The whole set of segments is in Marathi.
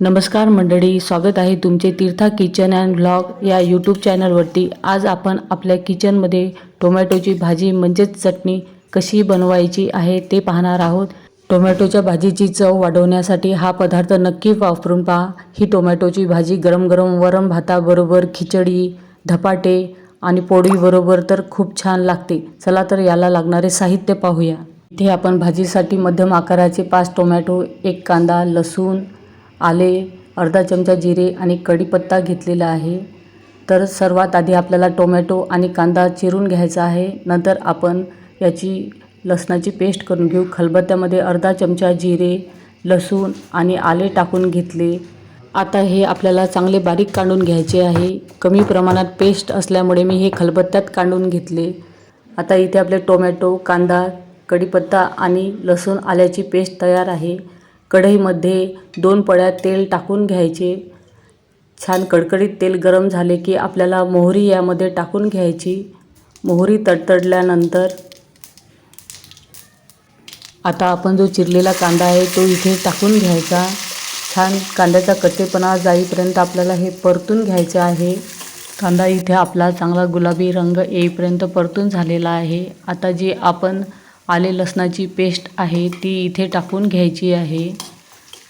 नमस्कार मंडळी स्वागत आहे तुमचे तीर्था किचन अँड ब्लॉग या यूट्यूब चॅनलवरती. आज आपण आपल्या किचनमध्ये टोमॅटोची भाजी म्हणजेच चटणी कशी बनवायची आहे ते पाहणार आहोत. टोमॅटोच्या भाजीची चव वाढवण्यासाठी हा पदार्थ नक्की वापरून पहा. ही टोमॅटोची भाजी गरम गरम वरण भाताबरोबर खिचडी धपाटे आणि पोळीबरोबर तर खूप छान लागते. चला तर याला लागणारे साहित्य पाहूया. इथे आपण भाजीसाठी मध्यम आकाराचे पाच टोमॅटो एक कांदा लसूण आले अर्धा चमचा जिरे आणि कढीपत्ता घेतलेला आहे. तर सर्वात आधी आपल्याला टोमॅटो आणि कांदा चिरून घ्यायचा आहे. नंतर आपण याची लसणाची पेस्ट करून घेऊ. खलबत्त्यामध्ये अर्धा चमचा जिरे लसूण आणि आले टाकून घेतले. आता हे आपल्याला चांगले बारीक काढून घ्यायचे आहे. कमी प्रमाणात पेस्ट असल्यामुळे मी हे खलबत्त्यात काढून घेतले. आता इथे आपले टोमॅटो कांदा कढीपत्ता आणि लसूण आल्याची पेस्ट तयार आहे. कढईमध्ये दोन पळ्या तेल टाकून घ्यायचे. छान कडकडीत तेल गरम झाले की आपल्याला मोहरी यामध्ये टाकून घ्यायची. मोहरी तडतडल्यानंतर आता आपण जो चिरलेला कांदा आहे तो इथे टाकून घ्यायचा. छान कांद्याचा कच्चेपणा जाईपर्यंत आपल्याला हे परतून घ्यायचे आहे. कांदा इथे आपला चांगला गुलाबी रंग येईपर्यंत परतून झालेला आहे. आता जी आपण आले लसणाची पेस्ट आहे ती इथे टाकून घ्यायची आहे.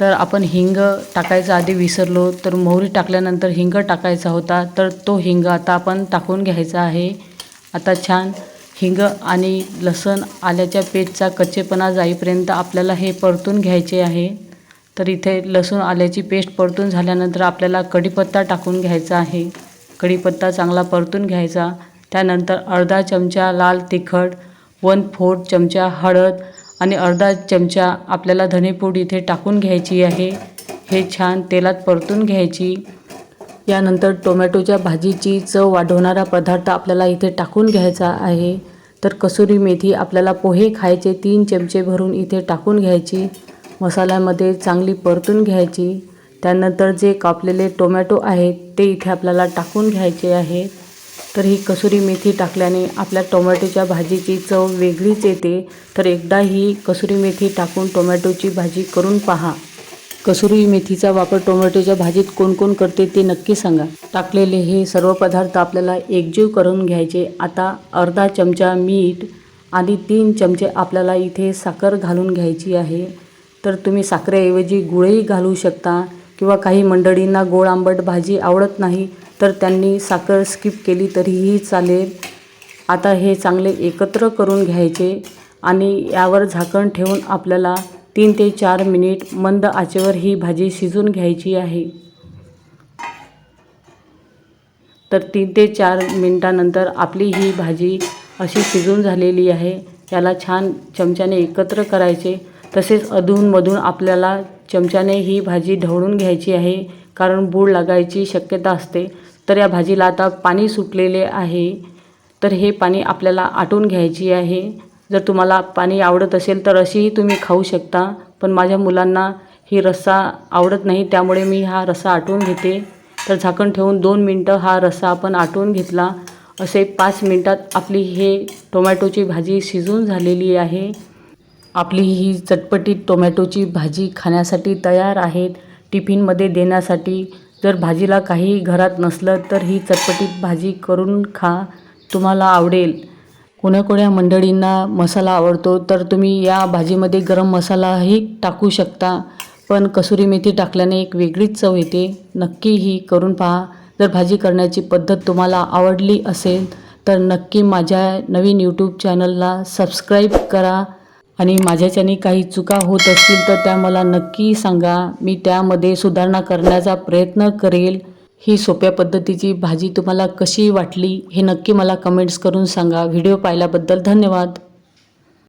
तर आपण हिंग टाकायचा आधी विसरलो तर मोहरी टाकल्यानंतर हिंग टाकायचा होता तर तो हिंग आता आपण टाकून घ्यायचा आहे. आता छान हिंग आणि लसण आल्याच्या पेस्टचा कच्चेपणा जाईपर्यंत आपल्याला हे परतून घ्यायचे आहे. तर इथे लसूण आल्याची पेस्ट परतून झाल्यानंतर आपल्याला कढीपत्ता टाकून घ्यायचा आहे. कढीपत्ता चांगला परतून घ्यायचा. त्यानंतर अर्धा चमचा लाल तिखट वन फोर्थ चमचा हळद आणि अर्धा चमचा आपल्याला धनेपूड इथे टाकून घ्यायची आहे. हे छान तेलात परतून घ्यायची. यानंतर टोमॅटोच्या भाजीची चव वाढवणारा पदार्थ आपल्याला इथे टाकून घ्यायचा आहे. तर कसुरी मेथी आपल्याला पोहे खायचे तीन चमचे भरून इथे टाकून घ्यायची. मसाल्यामध्ये चांगली परतून घ्यायची. त्यानंतर जे कापलेले टोमॅटो आहेत ते इथे आपल्याला टाकून घ्यायचे आहेत. तर ही कसुरी मेथी टाकल्याने आपल्या टोमॅटोच्या भाजीची चव वेगळीच येते. तर एकदा ही कसुरी मेथी टाकून टोमॅटोची भाजी करून पहा. कसुरी मेथीचा वापर टोमॅटोच्या भाजीत कोण कोण करते ते नक्की सांगा. टाकलेले हे सर्व पदार्थ आपल्याला एकजीव करून घ्यायचे. आता अर्धा चमचा मीठ आणि तीन चमचे आपल्याला इथे साखर घालून घ्यायची आहे. तर तुम्ही साखरेऐवजी गुळही घालू शकता किंवा काही मंडळींना गोड आंबट भाजी आवडत नाही तर त्यांनी साखर स्किप केली तरीही चालेल. आता हे चांगले एकत्र करून घ्यायचे आणि यावर झाकण ठेवून आपल्याला तीन ते चार मिनिट मंद आचेवर ही भाजी शिजून घ्यायची आहे. तर तीन ते चार मिनटानंतर आपली ही भाजी अशी शिजून झालेली आहे. याला छान चमच्याने एकत्र करायचे. तसेच अधूनमधून आपल्याला चमच्याने ही भाजी ढवळून घ्यायची आहे. कारण बूड लागायची शक्यता असते. तर या भाजीला आता पाणी सुटलेले आहे. तर हे पाणी आपल्याला आटून घ्यायची आहे. जर तुम्हाला पाणी आवडत असेल तर अशीही तुम्ही खाऊ शकता. पण माझ्या मुलांना ही रस्सा आवडत नाही त्यामुळे मी हा रस्सा आटवून घेते. तर झाकण ठेवून दोन मिनटं हा रस्सा आपण आटून घेतला. असे पाच मिनटात आपली हे टोमॅटोची भाजी शिजून झालेली आहे. आपली ही चटपटीत टोमॅटोची भाजी खाण्यासाठी तयार आहेत. टिफिनमध्ये देण्यासाठी जर भाजीला काही घरात नसलं तर ही चटपटीत भाजी करून खा तुम्हाला आवडेल. कोण्या कोण्या मंडळींना मसाला आवडतो तर तुम्ही या भाजीमध्ये गरम मसालाही टाकू शकता. पण कसुरी मेथी टाकल्याने एक वेगळीच चव येते. नक्की ही करून पहा. जर भाजी करण्याची पद्धत तुम्हाला आवडली असेल तर नक्की माझ्या नवीन यूट्यूब चॅनलला सबस्क्राईब करा. आणि माझ्याच्याने काही चुका होत असतील तर त्या मला नक्की सांगा. मी त्यामध्ये सुधारणा करण्याचा प्रयत्न करेल. ही सोप्या पद्धतीची भाजी तुम्हाला कशी वाटली हे नक्की मला कमेंट्स करून सांगा. व्हिडिओ पाहिल्याबद्दल धन्यवाद.